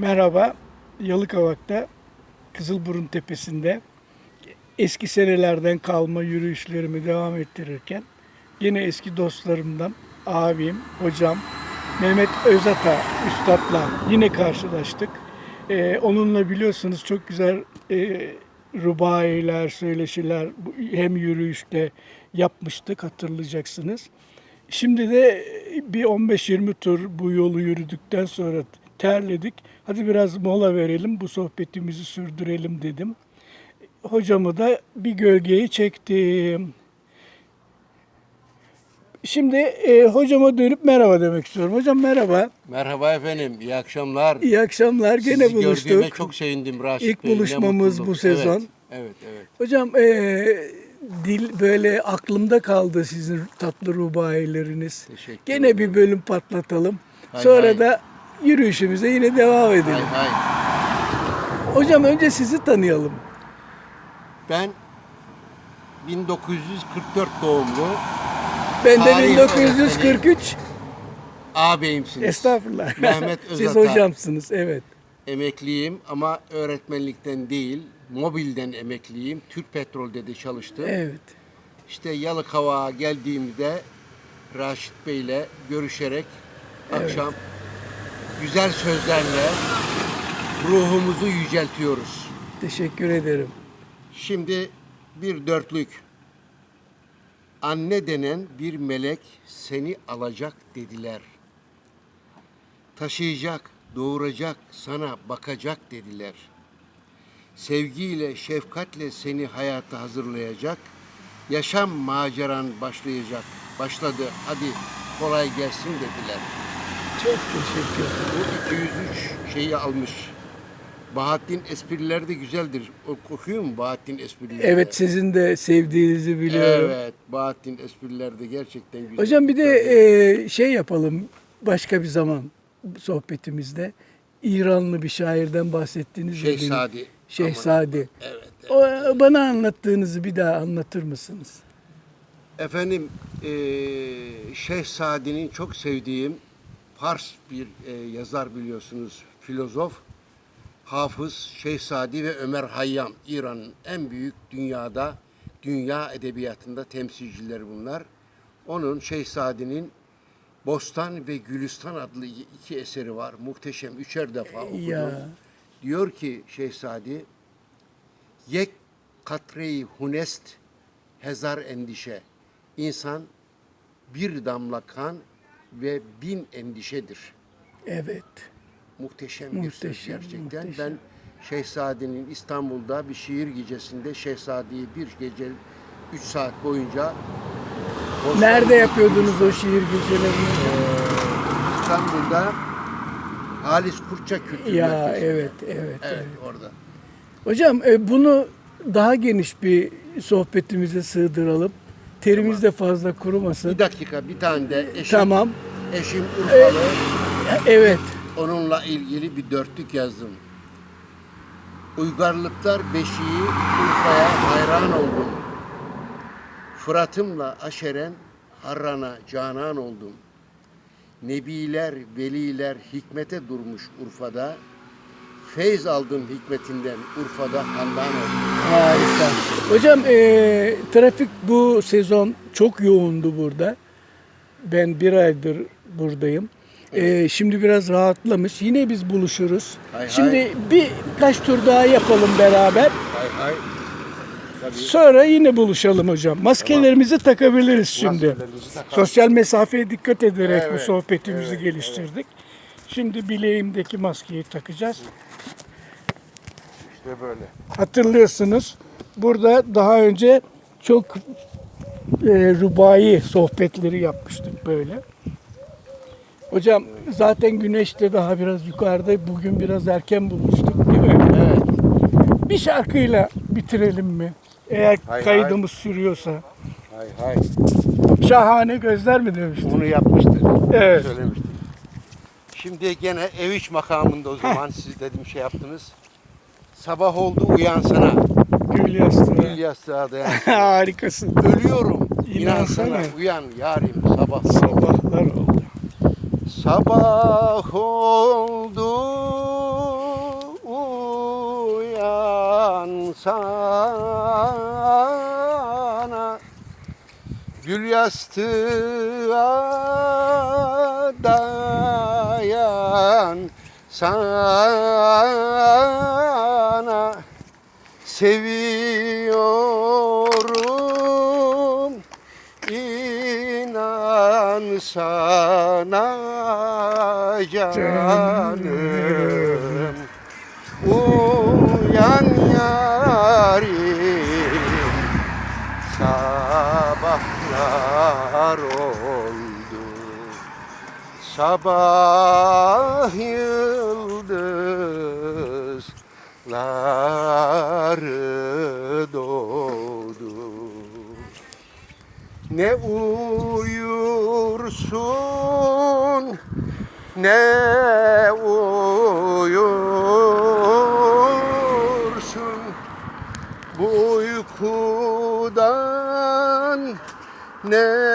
Merhaba, Yalıkavak'ta Kızılburun Tepesi'nde eski senelerden kalma yürüyüşlerimi devam ettirirken yine eski dostlarımdan abim, hocam Mehmet Özata Üstad'la yine karşılaştık. Ee, onunla biliyorsunuz çok güzel e, rubailer, söyleşiler hem yürüyüşte yapmıştık hatırlayacaksınız. Şimdi de bir 15-20 tur bu yolu yürüdükten sonra terledik. Hadi biraz mola verelim, bu sohbetimizi sürdürelim dedim. Hocamı da bir gölgeye çektim. Şimdi e, hocama dönüp merhaba demek istiyorum. Hocam merhaba. Merhaba efendim, iyi akşamlar. İyi akşamlar. Gene Sizi buluştuk. gördüğüme çok sevindim Raşit İlk Bey. buluşmamız bu sezon. Evet, evet. evet. Hocam e, dil böyle aklımda kaldı sizin tatlı rubaileriniz. Teşekkür Gene ederim. bir bölüm patlatalım. Hay Sonra hay. da yürüyüşümüze yine devam edelim. Hay hay. Hocam önce sizi tanıyalım. Ben 1944 doğumlu Ben de Tarih 1943. ağabeyimsiniz. Estağfurullah. Mehmet Siz Özata. hocamsınız evet. Emekliyim ama öğretmenlikten değil, mobilden emekliyim. Türk Petrol'de de çalıştım. Evet. İşte Yalıkavak'a geldiğimde Raşit Bey'le görüşerek akşam güzel sözlerle ruhumuzu yüceltiyoruz. Teşekkür ederim. Şimdi bir dörtlük. Anne denen bir melek seni alacak dediler. Taşıyacak, doğuracak, sana bakacak dediler. Sevgiyle, şefkatle seni hayata hazırlayacak. Yaşam maceran başlayacak. Başladı. Hadi kolay gelsin dediler. Çok teşekkür ederim. Bu 203 şeyi almış. Bahattin esprileri de güzeldir. O- Okuyor mu Bahattin esprileri? Evet sizin de sevdiğinizi biliyorum. Evet, Bahattin esprileri de gerçekten güzel. Hocam bir de e, şey yapalım başka bir zaman sohbetimizde. İranlı bir şairden bahsettiğiniz. Şehzadi. Şehzadi. Evet. O, bana anlattığınızı bir daha anlatır mısınız? Efendim, eee Şehzadi'nin çok sevdiğim Fars bir eee, yazar biliyorsunuz, filozof. Hafız, Şehzadi ve Ömer Hayyam, İran'ın en büyük dünyada, dünya edebiyatında temsilcileri bunlar. Onun Şehzadi'nin Bostan ve Gülistan adlı iki eseri var. Muhteşem, üçer defa okudum. Ya. Diyor ki Şehzadi, Yek katreyi hunest hezar endişe. İnsan bir damla kan ve bin endişedir. Evet. Muhteşem, bir söz Muhteşem, gerçekten. muhteşem. Ben Şehzadi'nin İstanbul'da bir şiir gecesinde Şehzadi'yi bir gece 3 saat boyunca Nerede yapıyordunuz o şiir gecelerini? İstanbul'da Halis Kurtça Kültür Ya evet, evet, evet. Evet, orada. Hocam e, bunu daha geniş bir sohbetimize sığdıralım. Terimiz de fazla kurumasın. Bir dakika bir tane de eşim, Tamam. eşim Urfalı. Evet. Onunla ilgili bir dörtlük yazdım. Uygarlıklar beşiği Urfa'ya hayran oldum. Fırat'ımla aşeren Harran'a canan oldum. Nebiler, veliler hikmete durmuş Urfa'da. Feyz aldım hikmetinden Urfa'da handan oldum. Harika. Hocam e, trafik bu sezon çok yoğundu burada. Ben bir aydır buradayım. E, şimdi biraz rahatlamış. Yine biz buluşuruz. Hay hay. şimdi birkaç tur daha yapalım beraber. Hay hay. Tabii. Sonra yine buluşalım hocam. Maskelerimizi takabiliriz şimdi. Maskelerimizi takalım. Sosyal mesafeye dikkat ederek bu Evet, sohbetimizi evet, geliştirdik. Şimdi bileğimdeki maskeyi takacağız. İşte böyle. Hatırlıyorsunuz burada daha önce çok e, rubai sohbetleri yapmıştık böyle. Hocam zaten güneş de daha biraz yukarıda. Bugün biraz erken buluştuk değil mi? Evet. Bir şarkıyla bitirelim mi? Eğer Hay kaydımız sürüyorsa. Hay hay. Şahane gözler mi demiştim? Onu yapmıştık. Evet. Söylemiştik. Şimdi gene ev iç makamında o zaman siz dedim şey yaptınız. Sabah oldu uyansana. Gül yastığı. Gül yastığa dayansana. Harikasın. Ölüyorum. İnansana. İnansana. Uyan yarim sabah. Sabahlar oldu. Sabah oldu uyansana. Gül yastığa dayan sana Seviyorum. İnan sana canım. Uyan yarim. Sabahlar oldu. Sabah yıldızları doğdu. Ne uyursun ne uyursun. Bu uykudan ne